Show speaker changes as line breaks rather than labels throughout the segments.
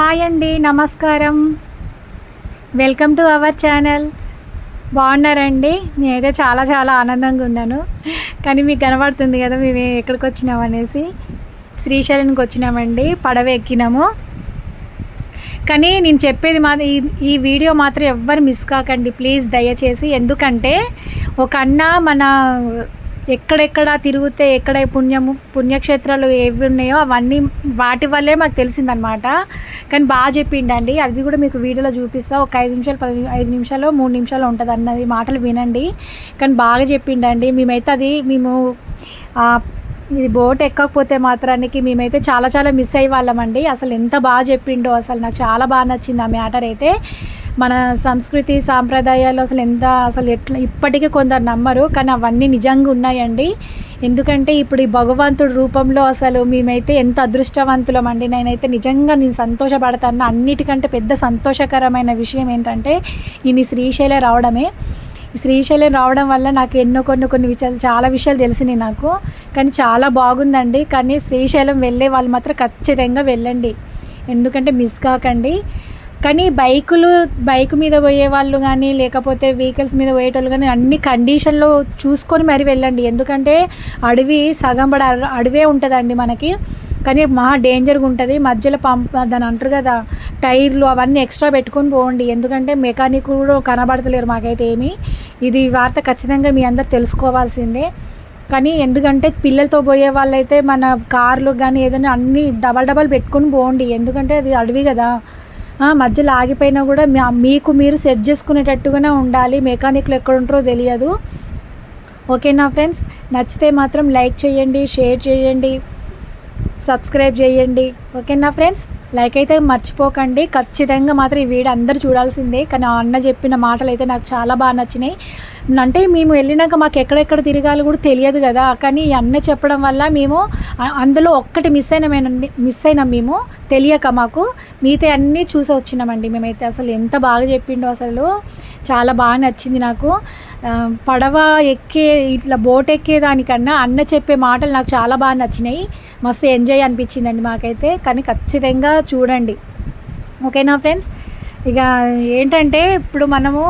Hi అండి నమస్కారం. Welcome to our channel. బాగున్నారండి? నేనైతే చాలా చాలా ఆనందంగా ఉన్నాను. కానీ మీకు కనబడుతుంది కదా మేము ఎక్కడికి వచ్చినాం అనేసి. శ్రీశైలంకి వచ్చినామండి పడవ ఎక్కినాము. కానీ నేను చెప్పేది మా ఈ ఈ వీడియో మాత్రం ఎవ్వరు మిస్ కాకండి. ప్లీజ్ దయచేసి. ఎందుకంటే ఒక అన్న మన ఎక్కడెక్కడ తిరిగితే ఎక్కడ పుణ్యము పుణ్యక్షేత్రాలు ఏవి ఉన్నాయో అవన్నీ వాటి వల్లే మాకు తెలిసిందనమాట కానీ బాగా చెప్పిండండి. అది కూడా మీకు వీడియోలో చూపిస్తా. ఒక ఐదు నిమిషాలు పది ఐదు నిమిషాలు మూడు నిమిషాలు ఉంటుంది అన్నది మాటలు వినండి. కానీ బాగా చెప్పిండండి. మేమైతే అది మేము ఇది బోట్ ఎక్కకపోతే మాత్రానికి మేమైతే చాలా చాలా మిస్ అయ్యే వాళ్ళమండి. అసలు ఎంత బాగా చెప్పిండో అసలు నాకు చాలా బాగా నచ్చింది ఆ మ్యాటర్ అయితే. మన సంస్కృతి సాంప్రదాయాలు అసలు ఎంత అసలు ఎట్లా ఇప్పటికీ కొందరు నమ్మరు కానీ అవన్నీ నిజంగా ఉన్నాయండి. ఎందుకంటే ఇప్పుడు ఈ భగవంతుడి రూపంలో అసలు మేమైతే ఎంత అదృష్టవంతులం అండి. నేనైతే నిజంగా నేను సంతోషపడతాను. అన్నిటికంటే పెద్ద సంతోషకరమైన విషయం ఏంటంటే నేను ఈ శ్రీశైలం రావడమే. ఈ శ్రీశైలం రావడం వల్ల నాకు ఎన్నో కొన్ని కొన్ని విషయాలు చాలా విషయాలు తెలిసినాయి నాకు. కానీ చాలా బాగుందండి. కానీ శ్రీశైలం వెళ్ళే వాళ్ళు మాత్రం ఖచ్చితంగా వెళ్ళండి. ఎందుకంటే మిస్ కాకండి. కానీ బైకులు బైక్ మీద పోయే వాళ్ళు కానీ లేకపోతే వెహికల్స్ మీద పోయేటోళ్ళు కానీ అన్ని కండిషన్లో చూసుకొని మరి వెళ్ళండి. ఎందుకంటే అడవి సగం పడ అడవే ఉంటుందండి మనకి. కానీ మహా డేంజర్గా ఉంటుంది. మధ్యలో పంప్ దాని అంటారు కదా టైర్లు అవన్నీ ఎక్స్ట్రా పెట్టుకొని పోండి. ఎందుకంటే మెకానిక్ కూడా కనబడతలేరు మాకైతే ఏమీ. ఇది వార్త ఖచ్చితంగా మీ అందరు తెలుసుకోవాల్సిందే. కానీ ఎందుకంటే పిల్లలతో పోయే వాళ్ళైతే మన కార్లు కానీ ఏదైనా అన్నీ డబల్ డబల్ పెట్టుకొని పోండి. ఎందుకంటే అది అడవి కదా. మధ్యలో ఆగిపోయినా కూడా మా- మీకు మీరు సెట్ చేసుకునేటట్టుగానే ఉండాలి. మెకానిక్లు ఎక్కడ ఉంటారో తెలియదు. ఓకేనా ఫ్రెండ్స్? నచ్చితే మాత్రం లైక్ చేయండి షేర్ చేయండి సబ్స్క్రైబ్ చేయండి. ఓకేనా ఫ్రెండ్స్? లైక్ అయితే మర్చిపోకండి. ఖచ్చితంగా మాత్రం ఈ వీడియో అందరూ చూడాల్సిందే. కానీ ఆ అన్న చెప్పిన మాటలు అయితే నాకు చాలా బాగా నచ్చినాయి. అంటే మేము వెళ్ళినాక మాకు ఎక్కడెక్కడ తిరగాలి కూడా తెలియదు కదా. కానీ ఈ అన్న చెప్పడం వల్ల మేము అందులో ఒక్కటి మిస్ అయినామేనండి మిస్ అయినాం మేము. తెలియక మాకు. మిగతా అన్నీ చూసి వచ్చినామండి. మేమైతే అసలు ఎంత బాగా చెప్పిండో అసలు. చాలా బాగా నచ్చింది నాకు. పడవ ఎక్కే ఇట్లా బోట్ ఎక్కే దానికన్నా అన్న చెప్పే మాటలు నాకు చాలా బాగా నచ్చినాయి. మస్తు ఎంజాయ్ అనిపించిందండి మాకైతే. కానీ ఖచ్చితంగా చూడండి. ఓకేనా ఫ్రెండ్స్? ఇక ఏంటంటే ఇప్పుడు మనము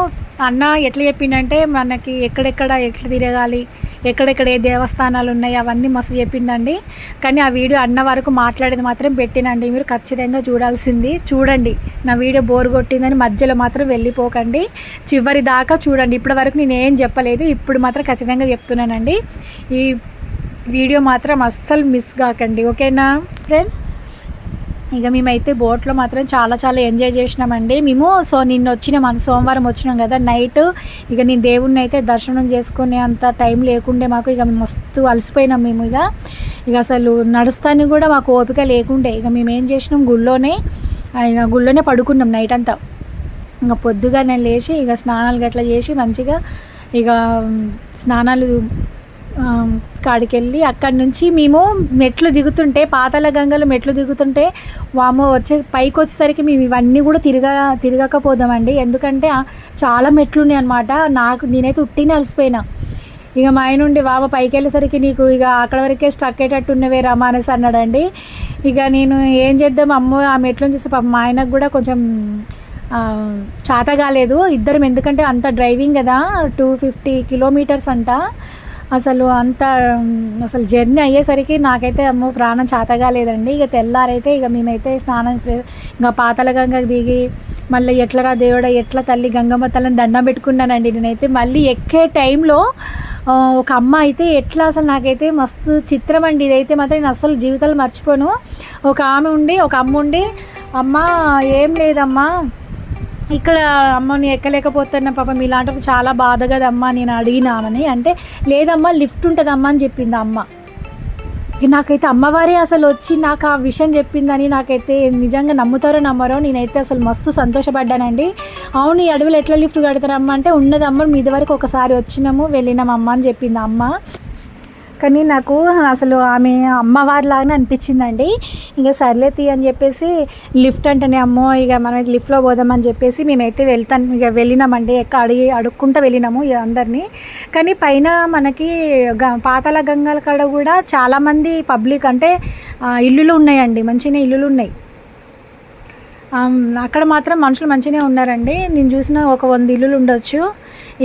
అన్న ఎట్లా చెప్పిండంటే మనకి ఎక్కడెక్కడ ఎట్లా తిరగాలి ఎక్కడెక్కడ ఏ దేవస్థానాలు ఉన్నాయి అవన్నీ మస్తు చెప్పిండండి. కానీ ఆ వీడియో అన్న వరకు మాట్లాడేది మాత్రం పెట్టినండి. మీరు ఖచ్చితంగా చూడాల్సింది. చూడండి. నా వీడియో బోర్ కొట్టిందని మధ్యలో మాత్రం వెళ్ళిపోకండి. చివరి దాకా చూడండి. ఇప్పటి వరకు నేను ఏం చెప్పలేదు. ఇప్పుడు మాత్రం ఖచ్చితంగా చెప్తున్నానండి. ఈ వీడియో మాత్రం అస్సలు మిస్ కాకండి. ఓకేనా ఫ్రెండ్స్? ఇక మేమైతే బోట్లో మాత్రం చాలా చాలా ఎంజాయ్ చేసినామండి. మేము సో నిన్న వచ్చినాం మన సోమవారం వచ్చినాం కదా నైట్. ఇక నేను దేవుణ్ణి అయితే దర్శనం చేసుకునే అంత టైం లేకుండే మాకు ఇక మస్తు అలసిపోయినాం మేము ఇక. ఇక అసలు నడుస్తానికి కూడా మాకు ఓపిక లేకుండే. ఇక మేము ఏం చేసినాం గుళ్ళోనే ఇక గుళ్ళోనే పడుకున్నాం నైట్ అంతా. ఇంకా పొద్దుగా నేను లేచి ఇక స్నానాలు గట్లా చేసి మంచిగా ఇక స్నానాలు కాడికెళ్ళి అక్కడి నుంచి మేము మెట్లు దిగుతుంటే పాతాల గంగలు మెట్లు దిగుతుంటే వామో వచ్చే పైకి వచ్చేసరికి మేము ఇవన్నీ కూడా తిరగ తిరగకపోదామండి. ఎందుకంటే చాలా మెట్లు ఉన్నాయి అనమాట నాకు నేనైతే ఉట్టినే అలసిపోయినా ఇక మా ఆయన ఉండి బాబా పైకి వెళ్ళేసరికి నీకు ఇక అక్కడ వరకే స్ట్రక్ అయ్యేటట్టు ఉన్నవే రమా అనేసి అన్నాడండి. ఇక నేను ఏం చేద్దాం అమ్మో ఆ మెట్లను చూసి పాప మా ఆయనకు కూడా కొంచెం చాత కాలేదు ఇద్దరం ఎందుకంటే అంత డ్రైవింగ్ కదా టూ ఫిఫ్టీ కిలోమీటర్స్ అంట. అసలు అంత అసలు జర్నీ అయ్యేసరికి నాకైతే అమ్మో ప్రాణం చాతగా లేదండి. ఇక తెల్లారైతే ఇక మేమైతే స్నానం ఇంకా పాతల గంగ దిగి మళ్ళీ ఎట్లరా దేవుడ ఎట్లా తల్లి గంగమ్మ తల్లిని దండం పెట్టుకున్నానండి నేనైతే. మళ్ళీ ఎక్కే టైంలో ఒక అమ్మ అయితే ఎట్లా అసలు నాకైతే మస్తు చిత్రం అండి. ఇదైతే మాత్రం నేను అసలు జీవితాలు మర్చిపోను. ఒక ఆమె ఉండి ఒక అమ్మ ఉండి అమ్మ ఏం లేదమ్మా. ఇక్కడ అమ్మని ఎక్కలేకపోతున్నా పాపం ఇలాంటివి చాలా బాధ కదమ్మా నేను అడిగినామని. అంటే లేదమ్మా లిఫ్ట్ ఉంటుందమ్మా అని చెప్పింది అమ్మ. నాకైతే అమ్మవారే అసలు వచ్చి నాకు ఆ విషయం చెప్పిందని నాకైతే నిజంగా నమ్ముతారో నమ్మరో నేనైతే అసలు మస్తు సంతోషపడ్డానండి. అవును ఈ అడవులు ఎట్లా లిఫ్ట్ కడతారమ్మా? అంటే ఉన్నదమ్మ మీద వరకు ఒకసారి వచ్చినాము వెళ్ళినామమ్మ అని చెప్పింది అమ్మ. కానీ నాకు అసలు ఆమె అమ్మవారిలాగానే అనిపించిందండి. ఇంకా సర్లే తీ అని చెప్పేసి లిఫ్ట్ అంటేనే అమ్మో ఇక మనం లిఫ్ట్లో పోదామని చెప్పేసి మేమైతే వెళ్తాం ఇక వెళ్ళినామండి. ఎక్క అడిగి అడుక్కుంటూ వెళ్ళినాము ఇక అందరినీ. కానీ పైన మనకి గ పాతాల గంగల కాడ కూడా చాలామంది పబ్లిక్ అంటే ఇల్లులు ఉన్నాయండి. మంచిగా ఇల్లులు ఉన్నాయి. అక్కడ మాత్రం మనుషులు మంచిగానే ఉన్నారండి. నేను చూసిన ఒక వంద ఇల్లులు ఉండొచ్చు.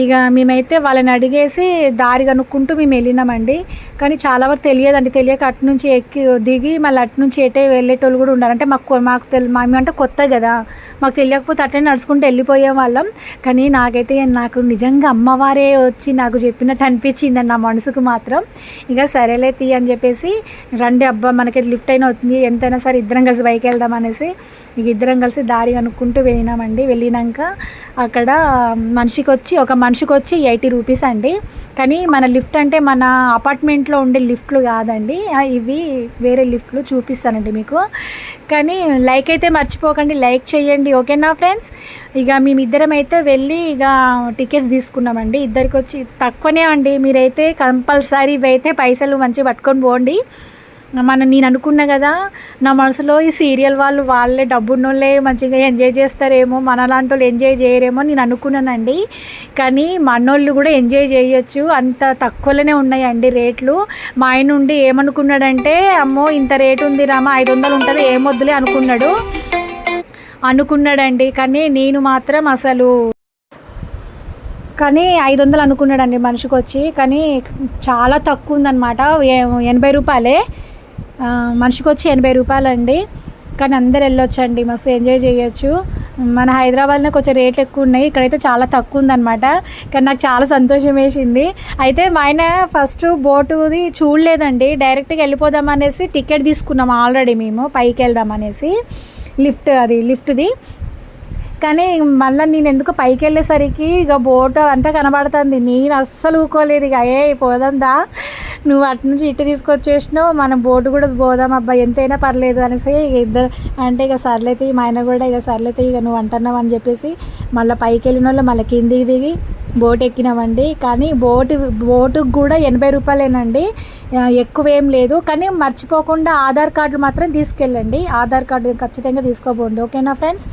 ఇక మేమైతే వాళ్ళని అడిగేసి దారి కనుక్కుంటూ మేము వెళ్ళినామండి. కానీ చాలా వరకు తెలియదండి. తెలియక అటు నుంచి ఎక్కి దిగి మళ్ళీ అటు నుంచి ఎటే వెళ్ళేటోళ్ళు కూడా ఉన్నారు అంటే మాకు మాకు తెలి మేమంటే కొత్త కదా. మాకు తెలియకపోతే అట్లనే నడుచుకుంటూ వెళ్ళిపోయే వాళ్ళం. కానీ నాకైతే నాకు నిజంగా అమ్మవారే వచ్చి నాకు చెప్పినట్టు అనిపించింది నా మనసుకు మాత్రం. ఇక సరేలే తీ అని చెప్పేసి రండి అబ్బా మనకి లిఫ్ట్ అయినా అవుతుంది. ఎంతైనా సరే ఇద్దరం కలిసి బైక్ వెళ్దాం అనేసి ఇక ఇద్దరం కలిసి దారి కనుక్కుంటూ వెళ్ళినామండి. వెళ్ళినాక అక్కడ మనిషికి వచ్చి ఒక మనిషికి వచ్చి ఎయిటీ రూపీస్ అండి. కానీ మన లిఫ్ట్ అంటే మన అపార్ట్మెంట్లో ఉండే లిఫ్ట్లు కాదండి. ఇవి వేరే లిఫ్ట్లు చూపిస్తానండి మీకు. కానీ లైక్ అయితే మర్చిపోకండి. లైక్ చేయండి. ఓకేనా ఫ్రెండ్స్? ఇక మేమిద్దరం అయితే వెళ్ళి ఇక టికెట్స్ తీసుకున్నామండి. ఇద్దరికి వచ్చి తక్కువనే అండి. మీరైతే కంపల్సరీ ఇవైతే పైసలు మంచిగా పట్టుకొని పోండి. మన నేను అనుకున్నా కదా నా మనసులో ఈ సీరియల్ వాళ్ళు వాళ్ళే డబ్బున్నోళ్ళే మంచిగా ఎంజాయ్ చేస్తారేమో మన లాంటి వాళ్ళు ఎంజాయ్ చేయరేమో నేను అనుకున్నానండి. కానీ మనోళ్ళు కూడా ఎంజాయ్ చేయొచ్చు అంత తక్కువలోనే ఉన్నాయండి రేట్లు. మా ఆయన నుండి ఏమనుకున్నాడంటే అమ్మో ఇంత రేటు ఉంది రామా ఐదు వందలు ఉంటుంది ఏమొద్దులే అనుకున్నాడు. అనుకున్నాడండి కానీ నేను మాత్రం అసలు కానీ ఐదు వందలు అనుకున్నాడండి మనిషికి వచ్చి కానీ చాలా తక్కువ ఉందన్నమాట ఎనభై రూపాయలే. మనిషికి వచ్చి ఎనభై రూపాయలు అండి కానీ అందరు వెళ్ళొచ్చండి మస్తు ఎంజాయ్ చేయొచ్చు. మన హైదరాబాద్లో కొంచెం రేట్లు ఎక్కువ ఉన్నాయి ఇక్కడైతే చాలా తక్కువ ఉందన్నమాట. కానీ నాకు చాలా సంతోషం వేసింది. అయితే మా ఆయన ఫస్ట్ బోటుది చూడలేదండి. డైరెక్ట్గా వెళ్ళిపోదాం అనేసి టికెట్ తీసుకున్నాం ఆల్రెడీ మేము పైకి వెళ్దాం అనేసి. లిఫ్ట్ అది లిఫ్ట్ది. కానీ మళ్ళీ నేను ఎందుకు పైకి వెళ్ళేసరికి ఇక బోట్ అంతా కనబడుతుంది. నేను అస్సలు ఊకోలేదు ఇక. ఏ పోదందా? నువ్వు అటు నుంచి ఇటు తీసుకొచ్చేసినావు మనం బోటు కూడా పోదాం అబ్బాయి ఎంతైనా పర్లేదు అనేసి ఇద్దరు అంటే ఇక సర్లైతే మా ఆయన కూడా ఇక సర్లైతే ఇక నువ్వు అంటున్నావు అని చెప్పేసి మళ్ళీ పైకి వెళ్ళిన వాళ్ళు మళ్ళీ కిందికి దిగి బోట్ ఎక్కినామండి. కానీ బోటు బోటుకు కూడా ఎనభై రూపాయలేనండి. ఎక్కువ ఏం లేదు. కానీ మర్చిపోకుండా ఆధార్ కార్డులు మాత్రం తీసుకెళ్ళండి. ఆధార్ కార్డు ఖచ్చితంగా తీసుకోబోండి. ఓకేనా ఫ్రెండ్స్?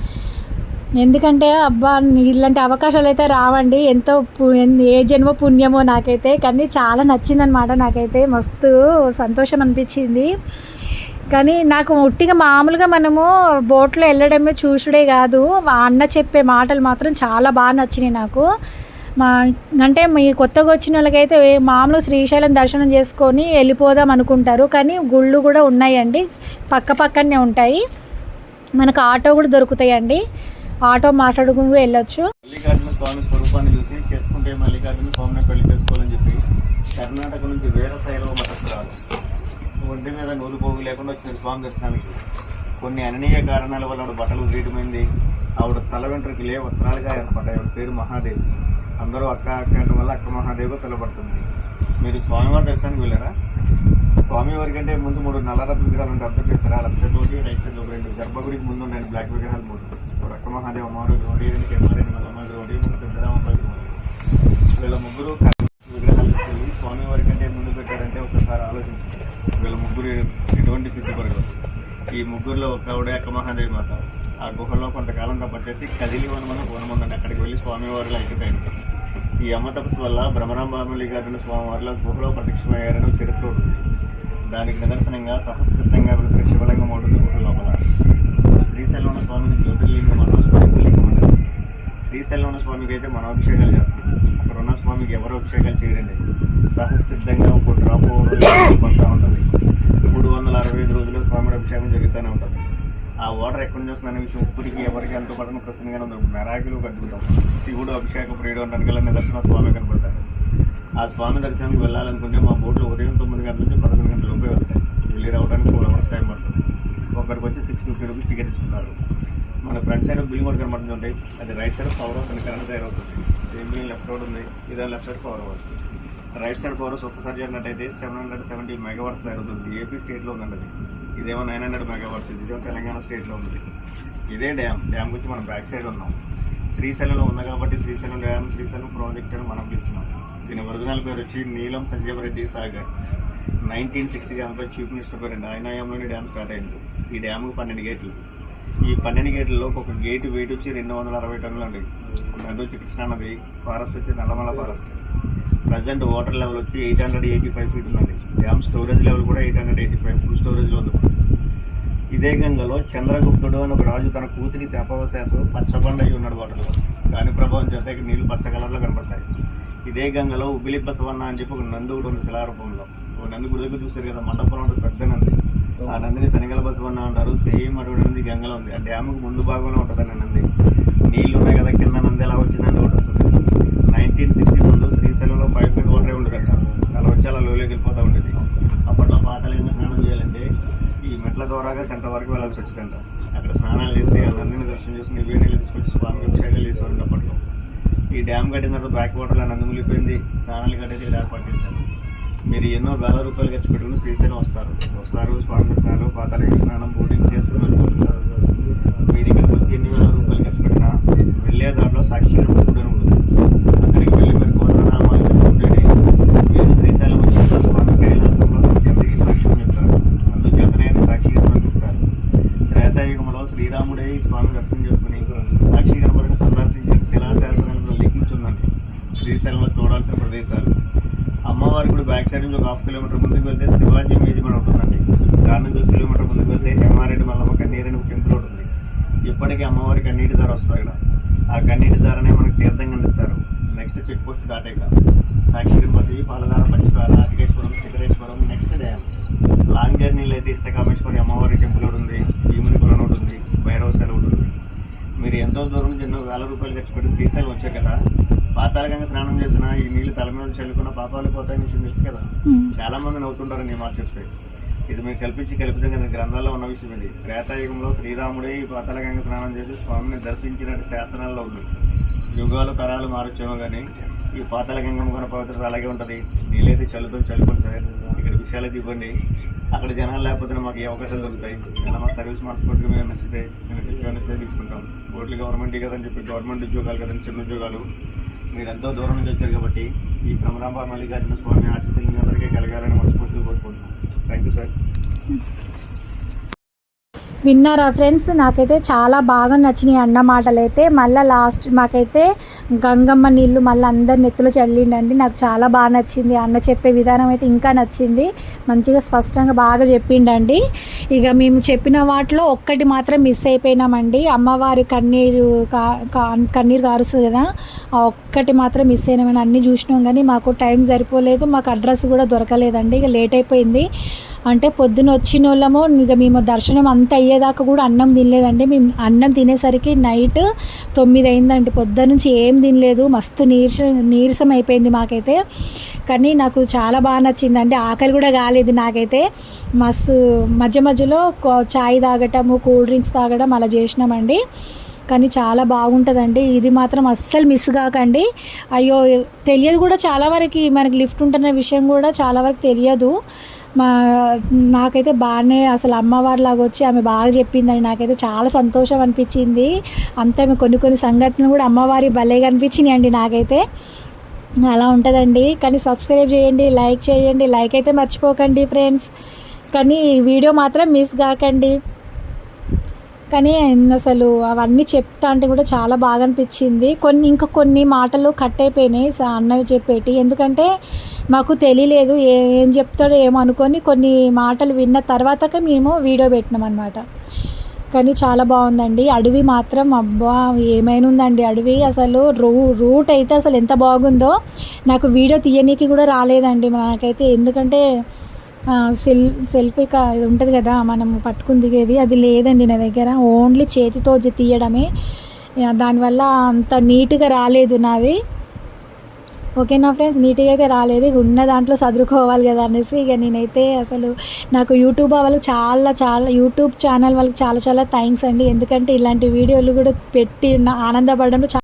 ఎందుకంటే అబ్బా ఇలాంటి అవకాశాలు అయితే రావండి. ఎంతో పు- ఏ జన్మ పుణ్యమో నాకైతే కానీ చాలా నచ్చిందనమాట నాకైతే. మస్తు సంతోషం అనిపించింది. కానీ నాకు ఉట్టిగా మామూలుగా మనము బోట్లో వెళ్ళడమే చూసుడే కాదు. అన్న చెప్పే మాటలు మాత్రం చాలా బాగా నచ్చినాయి నాకు. మా అంటే మీ కొత్తగా వచ్చిన వాళ్ళకైతే మామూలు శ్రీశైలం దర్శనం చేసుకొని వెళ్ళిపోదాం అనుకుంటారు. కానీ గుళ్ళు కూడా ఉన్నాయండి. పక్క పక్కనే ఉంటాయి. మనకు ఆటో కూడా దొరుకుతాయండి. ఆటో మాట్లాడుకుంటూ వెళ్ళొచ్చు.
మల్లికార్జున స్వామి స్వరూపాన్ని చూసి చేసుకుంటే మల్లికార్జున స్వామిని పెళ్ళి చేసుకోవాలని చెప్పి కర్ణాటక నుంచి వేరే శైలవ మతస్థురాలు ఒంటి మీద నూలు పోగు లేకుండా వచ్చిన స్వామి దర్శనానికి కొన్ని అననీయ కారణాల వల్ల ఆవిడ బట్టలు ఉద్రేయమైంది ఆవిడ తల వెంట్రుకలే వస్త్రాలుగా ఏర్పడ్డాయి ఆవిడ పేరు మహాదేవి. అందరూ అక్క అక్క అనడం వల్ల అక్క మహాదేవి పిలబడుతుంది మీరు స్వామివారి దర్శనానికి వెళ్ళారా? స్వామివారి కంటే ముందు మూడు నల్లరత్న విగ్రహాలు ఉంటాయి అర్థం చేస్తారా? రక్తతోటి రైతు రెండు గర్భగుడికి ముందు ఉన్నాయి బ్లాక్ విగ్రహాలు మూడు. ఇప్పుడు అక్క మహాదేవ అమ్మవారు రోడి కేమారెడ్డి మల్లమ్మ రోడి వీళ్ళ ముగ్గురు క- విగ్రహాలు స్వామి వారి కంటే ముందు పెట్టారంటే ఒకసారి ఆలోచించారు వీళ్ళ ముగ్గురు ఎటువంటి సిద్ధపడగలరు ఈ ముగ్గురులో ఒక ఆవిడే అక్క మహాదేవి మాత. ఆ గుహలో కొంతకాలం పట్టేసి కదిలి వనమని వనం అక్కడికి వెళ్ళి స్వామివారిలో ఐక్యతైంది ఈ అమ్మ తపస్సు వల్ల బ్రహ్మరాంబామల్లికార్జున స్వామివారిలో గుహలో ప్రత్యక్షమయ్యారని చరిత్ర దానికి నిదర్శనంగా సహస్రసిద్ధంగా వెలిసిన శివలింగం ఉంటుంది గుహ లోపల. శ్రీశైలం స్వామిని జ్యోతిర్లింగం అన్న స్వయంలింగం అంటారు శ్రీశైలం స్వామికి అయితే మనం అభిషేకాలు చేస్తాం అక్కడ ఉన్న స్వామికి ఎవరు అభిషేకాలు చేయడండి సహసిద్ధంగా ఒక డ్రాప్ కొంటా ఉంటుంది. మూడు వందల అరవై ఐదు రోజులు స్వామి అభిషేకం జరుగుతూనే ఉంటుంది. ఆ వాటర్ ఎక్కడి నుంచి వస్తుందనే విషయం ఇప్పటికీ ఎవరికి ఎంతో పడిన ప్రశ్నగానే ఉంది. మెరాకిలు అద్భుతం. శివుడు అభిషేక ప్రియుడు ఉండడానికి గల నిదర్శన స్వామి కనపడతారు ఆ స్వామి దర్శనానికి వెళ్ళాలనుకుంటే మా బోట్లో ఉదయం తొమ్మిది గంటల నుంచి పదకొండు గంటల లోపే వస్తాయి. వెళ్ళి రావడానికి ఫోర్ అవర్స్ టైం పడుతుంది. ఇక్కడికి వచ్చి సిక్స్ ఫిఫ్టీ రూపీస్ టికెట్ ఇస్తున్నారు మన ఫ్రంట్ సైడ్ బిల్లింగ్ కూడా కనబడుతుంది ఉంటాయి అది రైట్ సైడ్ పవర్ హౌస్ అని కరెంట్ తయారవుతుంది. సేమ్ బిల్లింగ్ లెఫ్ట్ రోడ్ ఉంది. ఇదే left side power house right side power house ఒక్కసారి చేరినట్టయితే సెవెన్ హండ్రెడ్ సెవెంటీ మెగావాట్స్ తయారవుతుంది. ఏపీ స్టేట్లో ఉందండి అది. ఇదేమో నైన్ హండ్రెడ్ మెగావాట్స్ ఇది ఇదేమో తెలంగాణ స్టేట్లో ఉంది. ఇదే డ్యామ్ డ్యామ్ గురించి మనం బ్యాక్ సైడ్ ఉన్నాం. శ్రీశైలంలో ఉంది కాబట్టి శ్రీశైలం డ్యామ్ శ్రీశైలం ప్రాజెక్ట్ అని మనం పిలుస్తున్నాం. దీని ఒరిజినల్ పేరు వచ్చి నీలం సంజీవరెడ్డి సాగర్. నైన్టీన్ సిక్స్టీ దానిపై చీఫ్ మినిస్టర్ పేరు ఆయన హయాంలోనే డ్యామ్ స్టార్ట్ అయింది. ఈ డ్యామ్కి పన్నెండు గేట్లు. ఈ పన్నెండు గేట్లలో ఒక గేటు వెయిట్ వచ్చి రెండు వందల అరవై టన్నులు అండి. నది వచ్చి కృష్ణా నది ఫారెస్ట్ వచ్చి Nallamala forest. Present water level వచ్చి eight hundred eighty five feet ఉందండి. డ్యామ్ స్టోరేజ్ లెవెల్ కూడా eight hundred eighty five full స్టోరేజ్లో ఉంది. ఇదే గంగలో చంద్రగుప్తుడు అని ఒక రాజు తన కూతురి శాపవశాత్తు పచ్చబండ అయి ఉన్నాడు వాటర్లో. దాని ప్రభావం చేత ఇక్కడ నీళ్ళు పచ్చ కలర్లో కనపడతాయి. ఇదే గంగలో ఉబిలి బసవన్న అని చెప్పి ఒక నంది కూడా ఉంది శిలారూపంలో. నంది గుడి దగ్గర చూసారు కదా మండపం ఉంటుంది పెద్ద నంది. ఆ నందిని శనగల బసవన్న అంటారు. సేమ్ అటువంటి నంది గంగలో ఉంది. ఆ డ్యాముకు ముందు భాగంలో ఉంటుంది ఆ నంది. నీళ్ళు ఉన్నాయి కదా కింద నంది ఎలా వచ్చిందండి ఒకటి వస్తుంది. నైన్టీన్ సిక్స్టీ ముందు శ్రీశైలంలో ఫైవ్ ఫీట్ వాటర్ ఉండదంట. అలా వచ్చి అలా లోలోకి వెళ్ళిపోతూ ఉండేది. అప్పట్లో పాతలింగ స్నానం చేయాలంటే ఈ మెట్ల ద్వారాగా సెంటర్ వరకు వెళ్ళాల్సి వచ్చిందంట. అక్కడ స్నానాలు చేసి ఆ నందిని దర్శనం చేసి నివే నీళ్ళు తీసుకొచ్చి స్వామి అభిషేకాలు చేసేవారు అప్పట్లో. ఈ డ్యామ్ కట్టిన తర్వాత బ్యాక్ వాటర్లో నంది మునిగిపోయింది. స్నానాలు కట్టేసి ఏర్పాటు చేశారు. మీరు ఎన్నో వేల రూపాయలు ఖర్చు పెట్టుకుని శ్రీశైలం వస్తారు. వస్తారు స్వామి దర్శనాలు పాతాళింగ స్నానం బోటింగ్ చేసుకుని వెళ్ళిపోతున్నారు మీరు ఇక్కడికి వచ్చి ఎన్ని వేల రూపాయలు ఖర్చు పెట్టినా వెళ్ళే దారిలో సాక్షి కూడా ఉంటుంది అక్కడికి వెళ్ళి మీరు కోరనామాలు చెప్పుకుంటేనే మీరు శ్రీశైలం వచ్చిన స్వామి కైలాసంలో ఎంతకి సాక్ష్యం చెప్తారు అందుచేతనే ఆయన సాక్షిగా కనిపిస్తారు త్రేతాయుగంలో శ్రీరాముడే ఈ స్వామి దర్శనం చేసుకుని సాక్షి కనబడిన సందర్శించిన శిలాశాసనాలను లిఖించుందండి శ్రీశైలంలో చూడాల్సిన ప్రదేశాలు అమ్మవారి గుడి బ్యాక్ సైడ్ నుంచి ఒక హాఫ్ కిలోమీటర్ ముందుకు వెళ్తే శివాజీ మ్యూజియం అని ఉంటుందండి ఒక కిలోమీటర్ ముందుకు వెళ్తే హేమారెడ్డి మల్లమ్మ కన్నీరని ఒక టెంపుల్ ఉంటుంది ఇప్పటికీ అమ్మవారి కన్నీటి ధర వస్తుంది ఇక్కడ ఆ కన్నీటి ధరనే మనకు తీర్థంగా అందిస్తారు. నెక్స్ట్ చెక్ పోస్ట్ దాటాక. Sakshi Tirupati Paladhara Pachchipala Atikeshwaram Shikhareshwaram next dam long జర్నీలో అయితే ఇష్టకామేశ్వరి అమ్మవారి టెంపుల్ ఒకటి ఉంది. భీముని కులం ఒకటి ఉంది. భైరవ సెలవు ఒకటి ఉంది. మీరు ఎంతో దూరం నుంచి ఎన్నో వేల రూపాయలు ఖర్చు పెట్టి శ్రీశైలం వచ్చారు కదా. పాతాళగంగా స్నానం చేసిన ఈ నీళ్ళు తల మీద చల్లుకున్న పాపాలు పోతాయని విషయం తెలుసు కదా. చాలా మంది నవ్వుతుంటారు నీ మాట చెప్తే ఇది మీకు కల్పించి కల్పితంగా గ్రంథాల్లో ఉన్న విషయం ఇది. త్రేతాయుగంలో శ్రీరాముడే ఈ పాతాళగంగ స్నానం చేసి స్వామిని దర్శించినట్టు శాసనాల్లో ఉంది. యుగాలు తరాలు మారొచ్చేమో కానీ ఈ పాతాళగంగమ్మ కొన పవిత్రత అలాగే ఉంటుంది. నీళ్ళైతే చల్లుతో చల్లుకోండి సార్ ఇక్కడ విషయాలు ఇవ్వండి. అక్కడ జనాలు లేకపోతే మాకు ఏ అవకాశాలు దొరుకుతాయి. ఇలా మా సర్వీస్ మనస్ఫూర్తిగా మేము నచ్చితే మేము తీసుకుంటాం. ఓట్లు గవర్నమెంట్ కదని చెప్పి గవర్నమెంట్ ఉద్యోగాలు కదండి చిన్న ఉద్యోగాలు. మీరు ఎంతో దూరం నుంచి వచ్చారు కాబట్టి ఈ భ్రమరాంబ మల్లికార్జున స్వామి ఆశీస్సులు మీ అందరికీ కలగాలని మనస్ఫూర్తిగా కోరుకుంటున్నాను. థ్యాంక్ యూ సార్
విన్నారా ఫ్రెండ్స్? నాకైతే చాలా బాగా నచ్చినాయి అన్నమాటలు అయితే మళ్ళీ లాస్ట్ మాకైతే గంగమ్మ నీళ్ళు మళ్ళీ అందరి నెత్తులు చల్లిండండి. నాకు చాలా బాగా నచ్చింది. అన్న చెప్పే విధానం అయితే ఇంకా నచ్చింది. మంచిగా స్పష్టంగా బాగా చెప్పిండండి. ఇక మేము చెప్పిన వాటిలో ఒక్కటి మాత్రం మిస్ అయిపోయినామండి. అమ్మవారి కన్నీరు కా కా- కన్నీరు కారుస్తుంది కదా ఆ ఒక్కటి మాత్రం మిస్ అయినామని అన్నీ చూసినాం. కానీ మాకు టైం సరిపోలేదు. మాకు అడ్రస్ కూడా దొరకలేదండి. ఇక లేట్ అయిపోయింది. అంటే పొద్దున వచ్చిన వాళ్ళము ఇక మేము దర్శనం అంతా అయ్యేదాకా కూడా అన్నం తినలేదండి. మేము అన్నం తినేసరికి నైట్ తొమ్మిది అయిందండి పొద్దున నుంచి ఏం తినలేదు. మస్తు నీరసం నీరసం అయిపోయింది మాకైతే. కానీ నాకు చాలా బాగా నచ్చిందండి. ఆకలి కూడా కాలేదు నాకైతే. మస్తు మధ్య మధ్యలో చాయ్ తాగటము కూల్ డ్రింక్స్ తాగడం అలా చేసినామండి. కానీ చాలా బాగుంటుందండి. ఇది మాత్రం అస్సలు మిస్ కాకండి. అయ్యో తెలియదు కూడా చాలా వరకు మనకి లిఫ్ట్ ఉంటున్న విషయం కూడా చాలా వరకు తెలియదు. మా నాకైతే బాగానే అసలు అమ్మవారిలాగా వచ్చి ఆమె బాగా చెప్పిందని నాకైతే చాలా సంతోషం అనిపించింది. అంతే కొన్ని కొన్ని సంఘటనలు కూడా అమ్మవారి భలేగా అనిపించినాయి అండి నాకైతే. అలా ఉంటుందండి. కానీ సబ్స్క్రైబ్ చేయండి లైక్ చేయండి. లైక్ అయితే మర్చిపోకండి ఫ్రెండ్స్. కానీ వీడియో మాత్రం మిస్ కాకండి. కానీ అసలు అవన్నీ చెప్తా అంటే కూడా చాలా బాగా అనిపించింది కొన్ని ఇంకా కొన్ని మాటలు కట్ అయిపోయినాయి. స- అన్నవి చెప్పేటి. ఎందుకంటే మాకు తెలియలేదు ఏం చెప్తాడో ఏమో అనుకొని కొన్ని మాటలు విన్న తర్వాతకే మేము వీడియో పెట్టినాం అనమాట కానీ చాలా బాగుందండి. అడవి మాత్రం అబ్బా ఏమైనా ఉందండి అడవి. అసలు రూ రూట్ అయితే అసలు ఎంత బాగుందో నాకు వీడియో తీయనీకి కూడా రాలేదండి. నాకైతే ఎందుకంటే సెల్ సెల్ఫీ కా ఇది ఉంటుంది కదా మనం పట్టుకుని దిగేది అది లేదండి నా దగ్గర. ఓన్లీ చేతితో తీయడమే. దానివల్ల అంత నీట్గా రాలేదు నాది. ఓకేనా ఫ్రెండ్స్ నీట్గా అయితే రాలేదు. ఇక ఉన్న దాంట్లో చదువుకోవాలి కదా అనేసి ఇక నేనైతే అసలు నాకు యూట్యూబ్ వాళ్ళకి చాలా చాలా యూట్యూబ్ ఛానల్ వాళ్ళకి చాలా చాలా థ్యాంక్స్ అండి. ఎందుకంటే ఇలాంటి వీడియోలు కూడా పెట్టి ఆనందపడడం ఆనందపడడంలో చాలా